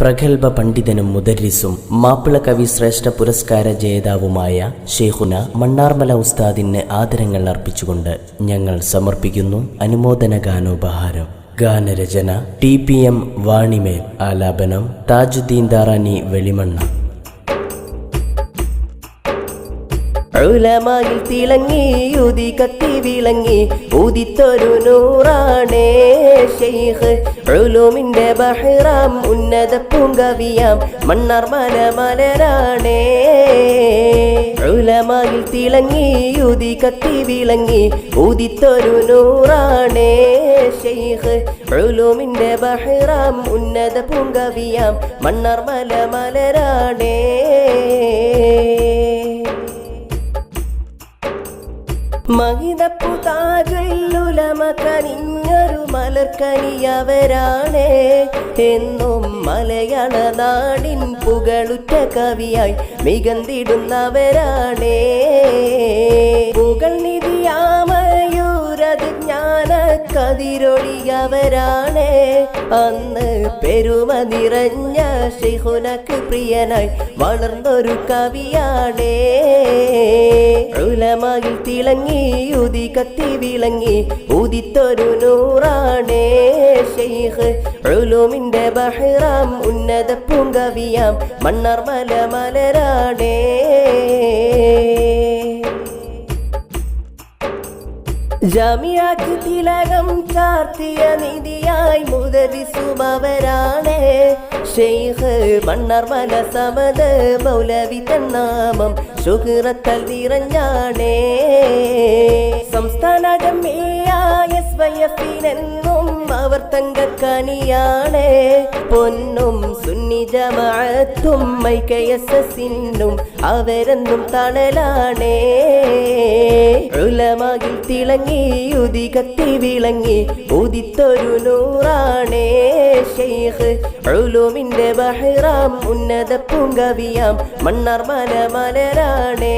പ്രഗത്ഭ പണ്ഡിതനും മുദരിസും മാപ്പിള കവി ശ്രേഷ്ഠ പുരസ്കാര ജേതാവുമായ ഷെയ്ഖുന മണ്ണാർമല ഉസ്താദിന് ആദരങ്ങൾ അർപ്പിച്ചുകൊണ്ട് ഞങ്ങൾ സമർപ്പിക്കുന്നു അനുമോദന ഗാനോപഹാരം. ഗാനരചന ടി പി എം വാണിമേൽ ആലാപനം താജുദ്ദീൻ ദാറാനി വെളിമണ്ണ. ഉലമായിൽ തിളങ്ങി യുതി കത്തി വിളങ്ങി ഉദിത്തൊരു നൂറാണേ ഷെയ്ഖ് ഉലൂമിന്റെ ബഹ്റാം ഉന്നത പൂങ്കവിയാം മണ്ണാർ മല മലരാണേ. ഉലമായിൽ തിളങ്ങി യുതി കത്തി വിളങ്ങി ഉദിത്തൊരു നൂറാണേ ഷെയ്ഖ് ഉലൂമിന്റെ ബഹ്റാം ഉന്നത പൂങ്കവിയാം മണ്ണാർ മല മലരാണേ. മഹിതപ്പുതാകുലുലമ കനിഞ്ഞൊരു മലർക്കനിയവരാണേ. എന്നും മലയാള നാടിൻ പുകളുറ്റ കവിയായി മികന്തിടുന്നവരാണ്. കതിരൊളിയവരാണ്. അന്ന് പെരുമ നിറഞ്ഞ ശിഹുനക്ക് പ്രിയനായി വളർന്നൊരു കവിയാണേ. ഉലമായി തിളങ്ങി ഉതി കത്തി വിളങ്ങി ഉദിത്തൊരു നൂറാണേ. ഷെയ്ഖ് ഉലൂമിന്റെ ബഹ്റാം ഉന്നത പൂങ്കവിയാം മണ്ണർമല മലരാണേ. ജാമിയാക്ക് തിലകം ചാർത്തിയ നിധിയായി മുതലിസുമവരാണ് ഷെയ്ഖ് മണ്ണർമല സമത് മൗലവി തന്നാമം ശുഹ്റത്തൽ നിറഞ്ഞാണേ. സംസ്ഥാന ജമ്മിയായ എന്നും അവർ തങ്കക്കനിയാണ് പൊന്നും സുന്നി ജമാഅത്തും ഐക്കയസിന്നും അവരെന്നും തണലാണേ. ഉലമാകിൽ തിളങ്ങി ഉതി കത്തി വിളങ്ങി ഉദിത്തൊരു നൂറാണേ. ഷെയ്ഖ് ഉലൂമിന്റെ ബഹ്റാം ഉന്നത പൂങ്കവിയാം മണ്ണർ മല മലരാണേ.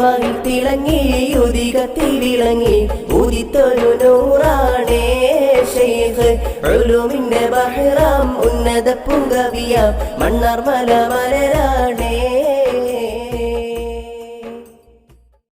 ഉലമകിൽ തിളങ്ങി ഉതി കത്തി വിളങ്ങി. ഉദിത്തൊരു നൂറാണേ ഷെയ്ഖ് ഉലൂമിന്റെ ബഹ്റാം ഉന്നത പൂങ്കവിയാം. മണ്ണാർ മല മലരാണേ